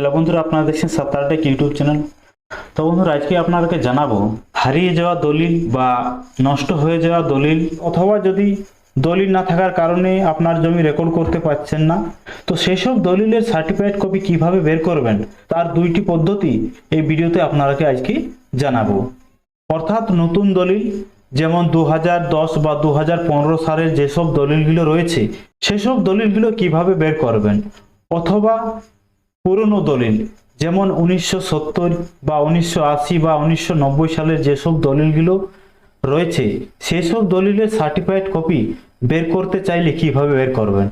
Hello বন্ধুরা, আপনারা দেখছেন সাপ্তাহটেক ইউটিউব চ্যানেল। তো বন্ধুরা, আজকে আপনাদেরকে জানাব, হারিয়ে যাওয়া দলিল বা নষ্ট হয়ে যাওয়া দলিল অথবা যদি দলিল না থাকার কারণে আপনার জমি রেকর্ড করতে পারছেন না, তো সেই সব দলিলের সার্টিফাইড কপি কীভাবে বের করবেন, তার দুইটি পদ্ধতি এই ভিডিওতে আপনাদেরকে আজকে জানাব। অর্থাৎ নতুন দলিল, যেমন দু বা দু হাজার পনেরো সালের যেসব দলিলগুলো রয়েছে, সেসব দলিলগুলো কীভাবে বের করবেন, অথবা পুরনো দলিল, যেমন উনিশশো সত্তর বা উনিশশো আশি বা উনিশশো নব্বই সালের যেসব দলিলগুলো রয়েছে, সেসব দলিলের সার্টিফাইড কপি বের করতে চাইলে কীভাবে বের করবেন?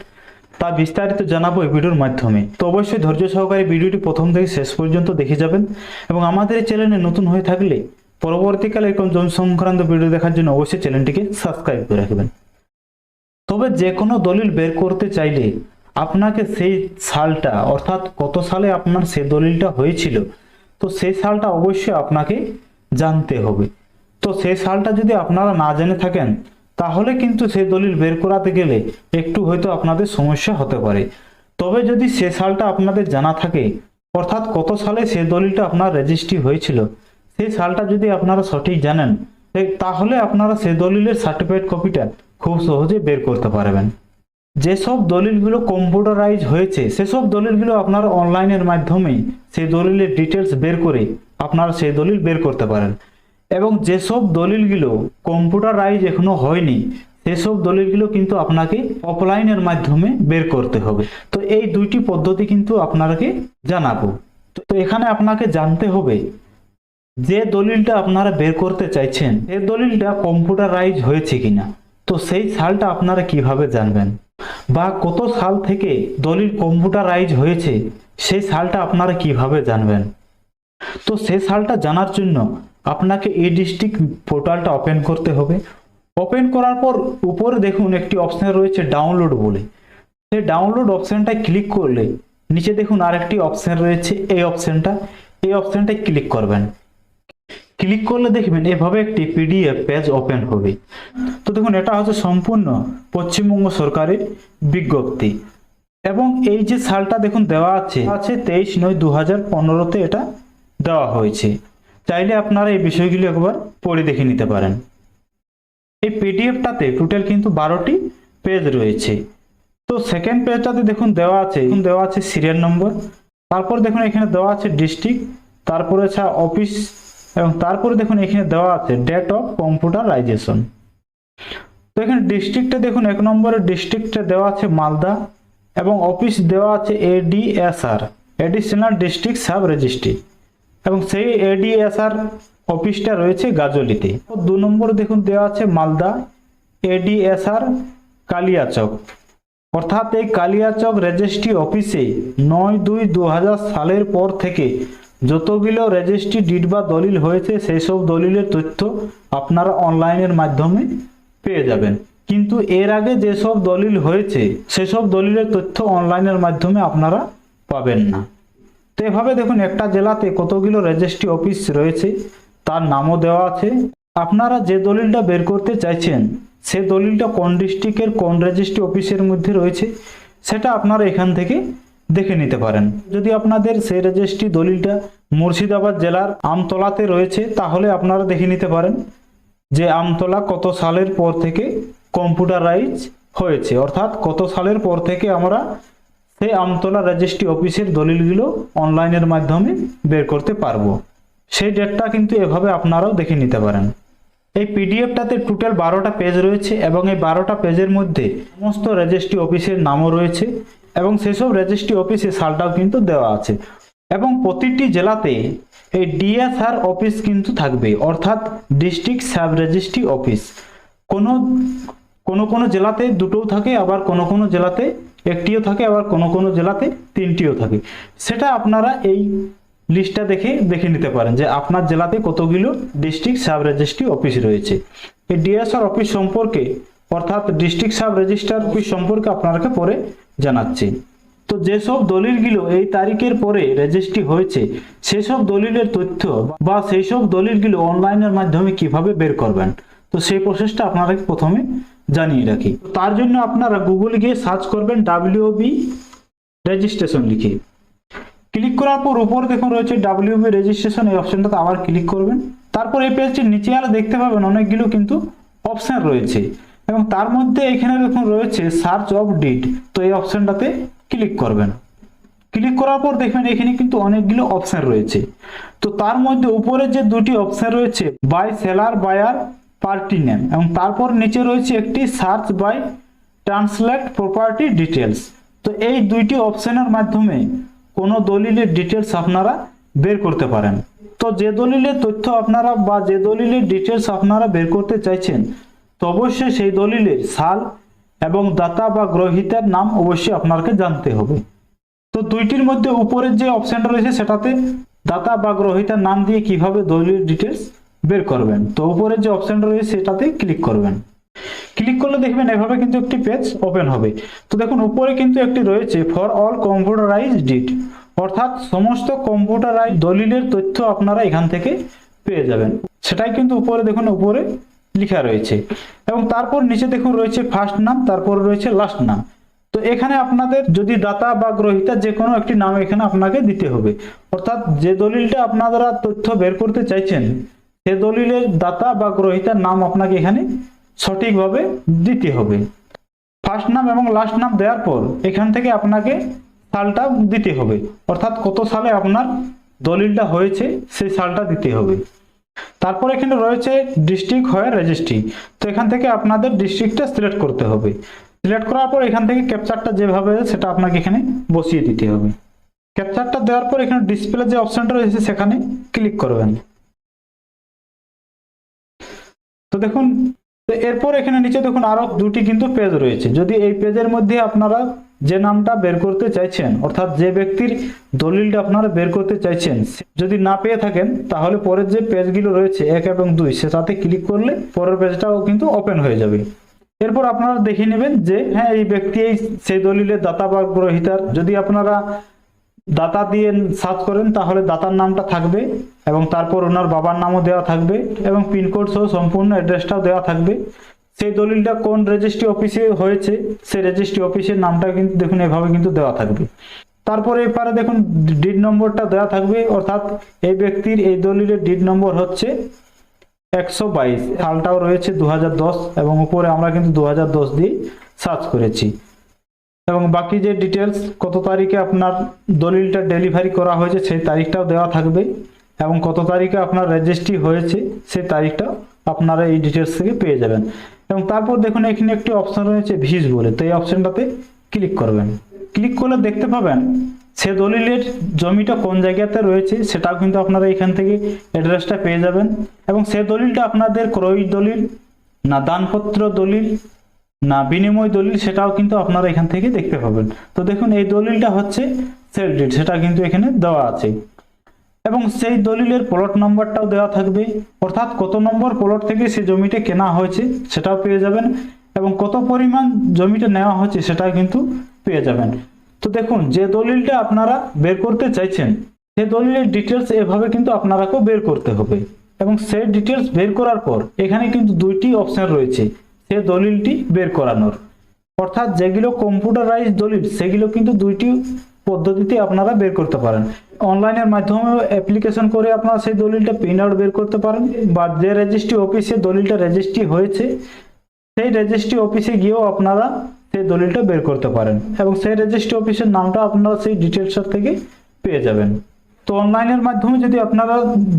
তা বিস্তারিত জানাব এই ভিডিওর মাধ্যমে। তো অবশ্যই ধৈর্য সহকারে ভিডিওটি প্রথম থেকে শেষ পর্যন্ত দেখে যাবেন এবং আমাদের চ্যানেলে নতুন হয়ে থাকলে পরবর্তীকালে এরকম জমি সংক্রান্ত ভিডিও দেখার জন্য অবশ্যই চ্যানেলটিকে সাবস্ক্রাইব করে রাখবেন। তবে যে কোনো দলিল বের করতে চাইলে আপনাকে সেই সালটা, অর্থাৎ কত সালে আপনার সে দলিলটা হয়েছিল, তো সেই সালটা অবশ্যই আপনাকে জানতে হবে। তো সেই সালটা যদি আপনারা না জেনে থাকেন, তাহলে কিন্তু সেই দলিল বের করাতে গেলে একটু হয়তো আপনাদের সমস্যা হতে পারে। তবে যদি সে সালটা আপনাদের জানা থাকে, অর্থাৎ কত সালে সেই দলিলটা আপনার রেজিস্ট্রি হয়েছিল, সেই সালটা যদি আপনারা সঠিক জানেন তাহলে আপনারা সেই দলিলের সার্টিফাইড কপিটা খুব সহজে বের করতে পারবেন। যেসব দলিলগুলো কম্পিউটারাইজ হয়েছে, সেসব দলিলগুলো আপনারা অনলাইনের মাধ্যমে সেই দলিলের ডিটেলস বের করে আপনারা সেই দলিল বের করতে পারেন। এবং যেসব দলিলগুলো কম্পিউটারাইজ এখনও হয়নি, সেসব দলিলগুলো কিন্তু আপনাকে অফলাইনের মাধ্যমে বের করতে হবে। তো এই দুইটি পদ্ধতি কিন্তু আপনাকে জানাব। তো এখানে আপনাকে জানতে হবে, যে দলিলটা আপনারা বের করতে চাইছেন সেই দলিলটা কম্পিউটারাইজ হয়েছে কিনা? তো সেই সালটা আপনারা কীভাবে জানবেন? বা কত সাল থেকে দলিল কম্পিউটারাইজ হয়েছে সেই সালটা আপনারা কীভাবে জানবেন? তো সেই সালটা জানার জন্য আপনাকে এই ডিস্ট্রিক্ট পোর্টালটা ওপেন করতে হবে। ওপেন করার পর উপরে দেখুন একটি অপশন রয়েছে ডাউনলোড বলে। সেই ডাউনলোড অপশনটায় ক্লিক করলে নিচে দেখুন আরেকটি অপশন রয়েছে, এই অপশনটা। এই অপশনটায় ক্লিক করবেন। ক্লিক করলে দেখবেন এভাবে একটি পিডিএফ পেজ ওপেন হবে। দেখুন, এটা হচ্ছে সম্পূর্ণ পশ্চিমবঙ্গ সরকারের বিজ্ঞপ্তি। এবং এই যে সালটা দেখুন, দেওয়া আছে আছে তেইশ নয় দু হাজার পনেরোতে এটা দেওয়া হয়েছে। চাইলে আপনারা এই বিষয়গুলি একবার পড়ে দেখে নিতে পারেন। এই পিডিএফটাতে টোটাল কিন্তু বারোটি পেজ রয়েছে। তো সেকেন্ড পেজটাতে দেখুন, দেওয়া আছে, দেখুন, দেওয়া আছে সিরিয়াল নম্বর তারপর দেখুন, এখানে দেওয়া আছে ডিস্ট্রিক্ট তারপরে আছে অফিস এবং তারপরে দেখুন, এখানে দেওয়া আছে ডেট অফ কম্পিউটারাইজেশন তো এখানে ডিস্ট্রিক্টে দেখুন, এক নম্বরের ডিস্ট্রিক্টটা দেওয়া আছে মালদা এবং অফিস দেওয়া আছে ADSR additional district sub registry এবং সেই এডিএসআর অফিসটা রয়েছে গাজলিতে। দু নম্বর দেখুন, দেওয়া আছে মালদা এডিএসআর কালিয়াচক। অর্থাৎ এই কালিয়াচক রেজিস্ট্রি অফিসে নয় দুই দু সালের পর থেকে যতগুলো রেজিস্ট্রি ডিট বা দলিল হয়েছে সেই সব দলিলের তথ্য আপনারা অনলাইনের মাধ্যমে পেয়ে যাবেন। কিন্তু এর আগে যেসব দলিল হয়েছে, সেসব দলিলের তথ্য অনলাইনের মাধ্যমে আপনারা পাবেন না। তো এভাবে দেখুন, একটা জেলাতে কতগুলো রেজিস্ট্রি অফিস রয়েছে, তার নামও দেওয়া আছে। আপনারা যে দলিলটা বের করতে চাইছেন, সে দলিলটা কোন ডিস্ট্রিক্টের, কোন রেজিস্ট্রি অফিসের মধ্যে রয়েছে, সেটা আপনারা এখান থেকে দেখে নিতে পারেন। যদি আপনাদের সেই রেজিস্ট্রি দলিলটা মুর্শিদাবাদ জেলার আমতলাতে রয়েছে, তাহলে আপনারা দেখে নিতে পারেন। যে আমতলা কত সালের পর থেকে কম্পিউটারাইজ হয়েছে, অর্থাৎ কত সালের পর থেকে আমরা সেই আমতলা রেজিস্ট্রি অফিসের দলিলগুলো অনলাইনের মাধ্যমে বের করতে পারব। সেই ডেটটা কিন্তু এভাবে আপনারাও দেখে নিতে পারেন। এই পিডিএফটাতে টোটাল বারোটা পেজ রয়েছে এবং এই বারোটা পেজের মধ্যে সমস্ত রেজিস্ট্রি অফিসের নামও রয়েছে এবং সেসব রেজিস্ট্রি অফিসে সালটাও কিন্তু দেওয়া আছে। এবং প্রতিটি জেলাতে এই ডিএসআর অফিস কিন্তু থাকবে, অর্থাৎ ডিস্ট্রিক্ট সাব রেজিস্ট্রি অফিস। কোনো কোনো কোনো জেলাতে দুটোও থাকে, আবার কোনো কোনো জেলাতে একটিও থাকে, আবার কোনো কোনো জেলাতে তিনটিও থাকে। সেটা আপনারা এই লিস্টটা দেখে দেখে নিতে পারেন যে আপনার জেলাতে কতগুলো ডিস্ট্রিক্ট সাব রেজিস্ট্রি অফিস রয়েছে। এই ডিএসআর অফিস সম্পর্কে, অর্থাৎ ডিস্ট্রিক্ট সাব রেজিস্ট্রার অফিস সম্পর্কে আপনাকে পরে জানাচ্ছি। তো যেসব দলিলগুলো এই তারিখের পরে রেজিস্ট্রি হয়েছে, সেসব দলিলের তথ্য বা সেই সব দলিলগুলো অনলাইনের মাধ্যমে কীভাবে বের করবেন? তো সেই প্রসেসটা আপনাকে প্রথমে জানিয়ে রাখি। তার জন্য আপনারা গুগল গিয়ে সার্চ করবেন ডাব্লিউবি রেজিস্ট্রেশন লিখে। ক্লিক করার পর উপরে দেখুন রয়েছে ডাব্লিউবি রেজিস্ট্রেশন, এই অপশনটাতে আবার ক্লিক করবেন। তারপর এই পেজটির নিচে আলো দেখতে পাবেন অনেকগুলো কিন্তু অপশন রয়েছে। এবং তার মধ্যে এখানে দেখুন রয়েছে সার্চ অফ ডিট, তো এই অপশনটাতে ক্লিক করবেন। ক্লিক করার পর দেখবেন এখানে কিন্তু অনেকগুলো অপশন রয়েছে। তো তার মধ্যে উপরে যে দুটি অপশন রয়েছে by seller buyer party name এবং তারপর নিচে রয়েছে একটি search by translate property details তো এই দুইটি অপশনের মাধ্যমে কোনো দলিলের ডিটেলস আপনারা বের করতে পারেন। তো যে দলিলের তথ্য আপনারা বা যে দলিলের ডিটেলস আপনারা বের করতে চাইছেন, তো অবশ্যই সেই দলিলের সাল এবং দাতা বা গ্রহিতার নাম অবশ্যই আপনাকে জানতে হবে। তো দুইটির মধ্যে উপরের যে অপশনটা রয়েছে, সেটাতে দাতা বা গ্রহিতার নাম দিয়ে কীভাবে দলিলের ডিটেলস বের করবেন। তো উপরের যে অপশনটা রয়েছে, সেটাতে ক্লিক করবেন। ক্লিক করলে দেখবেন এভাবে কিন্তু একটি পেজ ওপেন হবে। তো দেখুন, উপরে কিন্তু একটি রয়েছে ফর অল কম্পিউটারাইজ ডিট অর্থাৎ সমস্ত কম্পিউটারাইজ দলিলের তথ্য আপনারা এখান থেকে পেয়ে যাবেন। সেটাই কিন্তু উপরে, দেখুন, উপরে লেখা রয়েছে। এবং তারপর নিচে দেখুন রয়েছে ফার্স্ট নাম, তারপর রয়েছে লাস্ট নাম। তো এখানে আপনাদের যদি দাতা বা গ্রহিতা যে কোনো একটি নাম এখানে আপনাকে দিতে হবে। অর্থাৎ যে দলিলটা আপনারা তথ্য বের করতে চাইছেন, সে দলিলের দাতা বা গ্রহিতার নাম আপনাকে এখানে সঠিকভাবে দিতে হবে। ফার্স্ট নাম এবং লাস্ট নাম দেওয়ার পর এখান থেকে আপনাকে সালটা দিতে হবে। অর্থাৎ কত সালে আপনার দলিলটা হয়েছে, সেই সালটা দিতে হবে। তারপর এখানে রয়েছে ডিস্ট্রিক্ট হয় রেজিস্ট্রি তো এখান থেকে আপনাদের ডিস্ট্রিক্টটা সিলেক্ট করতে হবে। সিলেক্ট করার পর এখান থেকে ক্যাপচারটা যেভাবে সেটা আপনাকে এখানে বসিয়ে দিতে হবে। ক্যাপচারটা দেওয়ার পর এখানে ডিসপ্লে যে অপশনটা রয়েছে সেখানে ক্লিক করবেন। তো দেখুন এরপর এখানে নিচে দেখুন আরও দুটি কিন্তু পেজ রয়েছে। যদি এই পেজের মধ্যে আপনারা যে নামটা বের করতে চাইছেন, অর্থাৎ যে ব্যক্তির দলিলটা আপনারা বের করতে চাইছেন যদি না পেয়ে থাকেন, তাহলে পরের যে পেজগুলো রয়েছে এক এবং দুই সেটাতে ক্লিক করলে পরের পেজটাও কিন্তু ওপেন হয়ে যাবে। এরপর আপনারা দেখে নেবেন যে হ্যাঁ এই ব্যক্তি এই সেই দলিলের দাতা বা গ্রহিতার যদি আপনারা দাতা দিয়ে সার্চ করেন, তাহলে দাতার নামটা থাকবে এবং তারপর ওনার বাবার নামও দেওয়া থাকবে এবং পিনকোড সহ সম্পূর্ণ অ্যাড্রেসটাও দেওয়া থাকবে। সেই দলিলটা কোন রেজিস্ট্রি অফিসে হয়েছে, সেই রেজিস্ট্রি অফিসের নামটা কিন্তু দেখুন, এভাবে কিন্তু দেওয়া থাকবে। তারপরে এপারে দেখুন ডিড নম্বরটা দেওয়া থাকবে, অর্থাৎ এই ব্যক্তির এই দলিলের ডিড নম্বর হচ্ছে একশো বাইশ সালটাও রয়েছে দু হাজার দশ, এবং উপরে আমরা কিন্তু দু হাজার দশ দিয়ে সার্চ করেছি। এবং বাকি যে ডিটেলস কত তারিখে আপনার দলিলটা ডেলিভারি করা হয়েছে, সেই তারিখটাও দেওয়া থাকবে, এবং কত তারিখে আপনার রেজিস্ট্রি হয়েছে, সেই তারিখটা আপনারা এই ডিটেলস থেকে পেয়ে যাবেন। এবং তারপর দেখুন, এখানে একটি অপশন রয়েছে ভিজ বলে। তো এই অপশনটাতে ক্লিক করবেন। ক্লিক করলে দেখতে পাবেন, সে দলিলের জমিটা কোন জায়গাতে রয়েছে, সেটাও কিন্তু আপনারা এখান থেকে অ্যাড্রেসটা পেয়ে যাবেন। এবং সে দলিলটা আপনাদের ক্রয় দলিল, না দানপত্র দলিল, না বিনিময় দলিল, সেটাও কিন্তু আপনারা এখান থেকে দেখতে পাবেন। তো দেখুন, এই দলিলটা হচ্ছে সেল ডিড সেটা কিন্তু এখানে দেওয়া আছে। এবং সেই দলিলের প্লট নম্বরটাও দেওয়া থাকবে। অর্থাৎ কত নম্বর প্লট থেকে সে জমিটা কেনা হয়েছে সেটাও পেয়ে যাবেন এবং কত পরিমাণ জমিটা নেওয়া হয়েছে সেটাও কিন্তু পেয়ে যাবেন। তো দেখুন, যে দলিলটা আপনারা বের করতে চাইছেন সেই দলিলের ডিটেলস এভাবে কিন্তু আপনারাকেও বের করতে হবে। এবং সেই ডিটেলস বের করার পর এখানে কিন্তু দুইটি অপশন রয়েছে, সে দলিলটি বের করানোর। অর্থাৎ যেগুলো কম্পিউটারাইজ দলিল, সেগুলো কিন্তু দুইটি পদ্ধতিতে আপনারা বের করতে পারেন। অনলাইনের মাধ্যমে অ্যাপ্লিকেশন করে আপনারা সেই দলিলটা প্রিন্ট আউট বের করতে পারেন বা যে রেজিস্ট্রি অফিসে দলিলটা রেজিস্ট্রি হয়েছে, সেই রেজিস্ট্রি অফিসে গিয়েও আপনারা সেই দলিলটা বের করতে পারেন এবং সেই রেজিস্ট্রি অফিসের নামটা আপনারা সেই ডিটেলসের থেকে পেয়ে যাবেন। তো অনলাইনের মাধ্যমে যদি আপনারা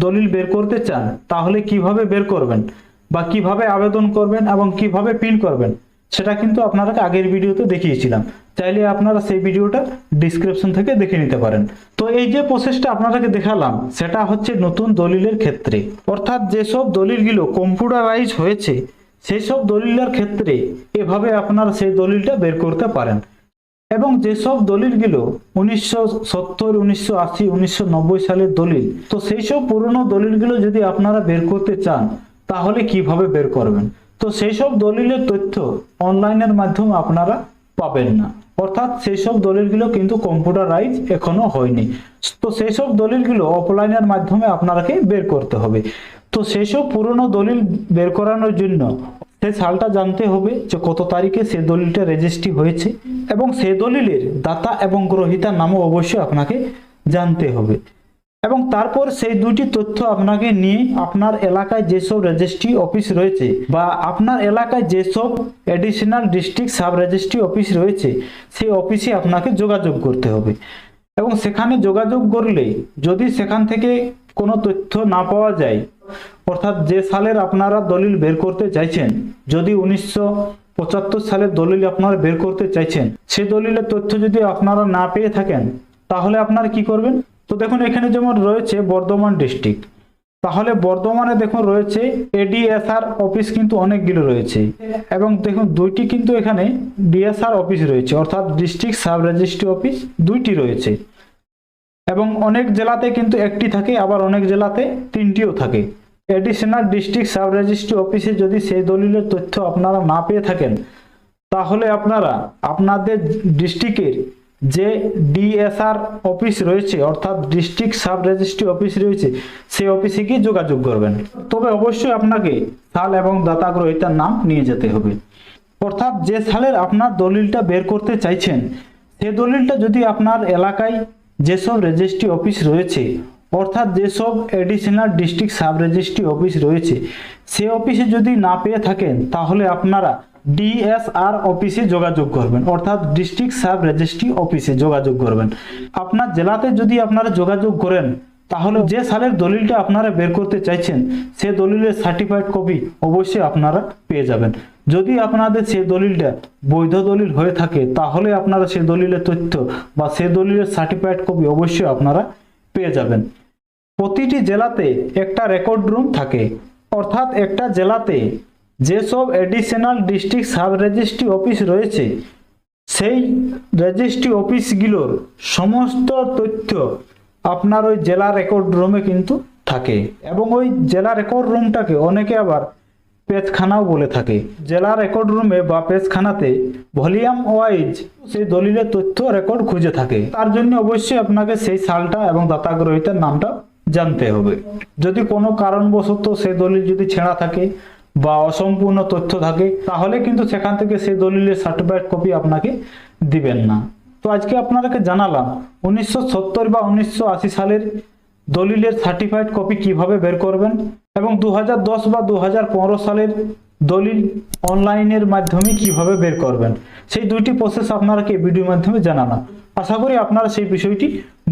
দলিল বের করতে চান, তাহলে কীভাবে বের করবেন বা কীভাবে আবেদন করবেন এবং কীভাবে প্রিন্ট করবেন? সেটা কিন্তু আপনারা আগের ভিডিওতে দেখিয়েছিলাম। চাইলে আপনারা সেই ভিডিওটা ডিসক্রিপশন থেকে দেখে নিতে পারেন। তো এই যে প্রসেসটা আপনাদেরকে দেখালাম, সেটা হচ্ছে নতুন দলিলের ক্ষেত্রে। অর্থাৎ যেসব দলিলগুলো কম্পিউটারাইজ হয়েছে সেই সব দলিলের ক্ষেত্রে এভাবে আপনারা সেই দলিলটা বের করতে পারেন। এবং যেসব দলিলগুলো উনিশশো সত্তর, উনিশশো আশি, উনিশশো সালের দলিল, তো সেই সব পুরনো দলিলগুলো যদি আপনারা বের করতে চান, তাহলে কীভাবে বের করবেন? তো সেই সব দলিলের তথ্য অনলাইনের মাধ্যমে আপনারা পাবেন না। অর্থাৎ সেই সব দলিলগুলো কিন্তু কম্পিউটারাইজ এখনও হয়নি। তো সেই সব দলিলগুলো অফলাইনের মাধ্যমে আপনাকে বের করতে হবে। তো সেই সব পুরনো দলিল বের করানোর জন্য সেই সালটা জানতে হবে যে কত তারিখে সে দলিলটা রেজিস্ট্রি হয়েছে এবং সে দলিলের দাতা এবং গ্রহিতার নামও অবশ্যই আপনাকে জানতে হবে। এবং তারপর সেই দুটি তথ্য আপনাকে নিয়ে আপনার এলাকায় যেসব রেজিস্ট্রি অফিস রয়েছে বা আপনার এলাকায় যেসব additional district sub registry office রয়েছে, সেই অফিসে আপনাকে যোগাযোগ করতে হবে। এবং সেখানে যোগাযোগ করলে যদি সেখান থেকে কোনো তথ্য না পাওয়া যায়, অর্থাৎ যে সালের আপনারা দলিল বের করতে চাইছেন, যদি উনিশশো পঁচাত্তর সালের দলিল আপনারা বের করতে চাইছেন সেই দলিলের তথ্য যদি আপনারা না পেয়ে থাকেন, তাহলে আপনারা কি করবেন? তো দেখুন, এখানে যেমন রয়েছে বর্ধমান ডিস্ট্রিক্ট তাহলে বর্ধমানে দেখুন রয়েছে এডিএসআর অফিস কিন্তু অনেকগুলো রয়েছে এবং দেখুন দুইটি কিন্তু এখানে ডিএসআর অফিস রয়েছে, অর্থাৎ ডিস্ট্রিক্ট সাব রেজিস্ট্রি অফিস দুইটি রয়েছে। এবং অনেক জেলাতে কিন্তু একটি থাকে, আবার অনেক জেলাতে তিনটিও থাকে। এডিশনাল ডিস্ট্রিক্ট সাব রেজিস্ট্রি অফিসে যদি সেই দলিলের তথ্য আপনারা না পেয়ে থাকেন, তাহলে আপনারা আপনাদের ডিস্ট্রিক্টের যে ডিএসআর অফিস রয়েছে, অর্থাৎ ডিস্ট্রিক্ট সাব রেজিস্ট্রি অফিস রয়েছে, সেই অফিসে গিয়ে যোগাযোগ করবেন। তবে অবশ্যই আপনাকে সাল এবং দাতাগ্রহিতার নাম নিয়ে যেতে হবে। অর্থাৎ যে সালের আপনার দলিলটা বের করতে চাইছেন, সে দলিলটা যদি আপনার এলাকায় যেসব রেজিস্ট্রি অফিস রয়েছে, অর্থাৎ যেসব additional district sub registry office রয়েছে, সে অফিসে যদি না পেয়ে থাকেন, তাহলে আপনারা ডিএসআর অফিসে যোগাযোগ করবেন, অর্থাৎ ডিস্ট্রিক্ট সাব রেজিস্ট্রি অফিসে যোগাযোগ করবেন। আপনার জেলাতে যদি আপনারা যোগাযোগ করেন, তাহলে যে সালের দলিলটা আপনারা বের করতে চাইছেন, সে দলিলের সার্টিফাইড কপি অবশ্যই আপনারা পেয়ে যাবেন। যদি আপনাদের সেই দলিলটা বৈধ দলিল হয়ে থাকে, তাহলে আপনারা সেই দলিলের তথ্য বা সেই দলিলের সার্টিফাইড কপি অবশ্যই আপনারা পেয়ে যাবেন। প্রতিটি জেলাতে একটা রেকর্ড রুম থাকে, অর্থাৎ একটা জেলাতে যেসব additional district sub registry office রয়েছে, সেই রেজিস্ট্রি অফিসগুলোর সমস্ত তথ্য আপনার ওই জেলা রেকর্ড রুমে কিন্তু থাকে এবং ওই জেলা রেকর্ড রুমটাকে অনেকে আবার পেজখানাও বলে থাকে। জেলা রেকর্ড রুমে বা পেজখানাতে ভলিউম ওয়াইজ সেই দলিলের তথ্য রেকর্ড খুঁজে থাকে। তার জন্য অবশ্যই আপনাকে সেই সালটা এবং দাতাগ্রহিতার নামটা জানতে হবে। যদি কোনো কারণবশত সেই দলিল যদি ছেঁড়া থাকে বা অসম্পূর্ণ তথ্য থাকে, তাহলে কিন্তু সেখান থেকে সেই দলিলের সার্টিফাইড কপি আপনাকে দিবেন না। তো আজকে আপনাদেরকে জানালাম, উনিশশো সত্তর বা উনিশশো আশি সালের দলিলের সার্টিফাইড কপি কীভাবে বের করবেন এবং দু হাজার দশ বা দু হাজার পনেরো সালের দলিল অনলাইনের মাধ্যমে কীভাবে বের করবেন। সেই দুইটি প্রসেস আপনাকে এই ভিডিওর মাধ্যমে জানানো আশা করি আপনারা সেই বিষয়টি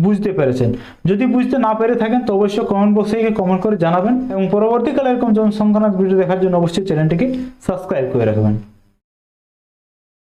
বুঝতে পেরেছেন। যদি বুঝতে না পেরে থাকেন, তো অবশ্যই কমেন্ট বক্সে গিয়ে কমেন্ট করে জানাবেন এবং পরবর্তীকালে এরকম জনসংখ্যানাথ ভিডিও দেখার জন্য অবশ্যই চ্যানেলটিকে সাবস্ক্রাইব করে রাখবেন।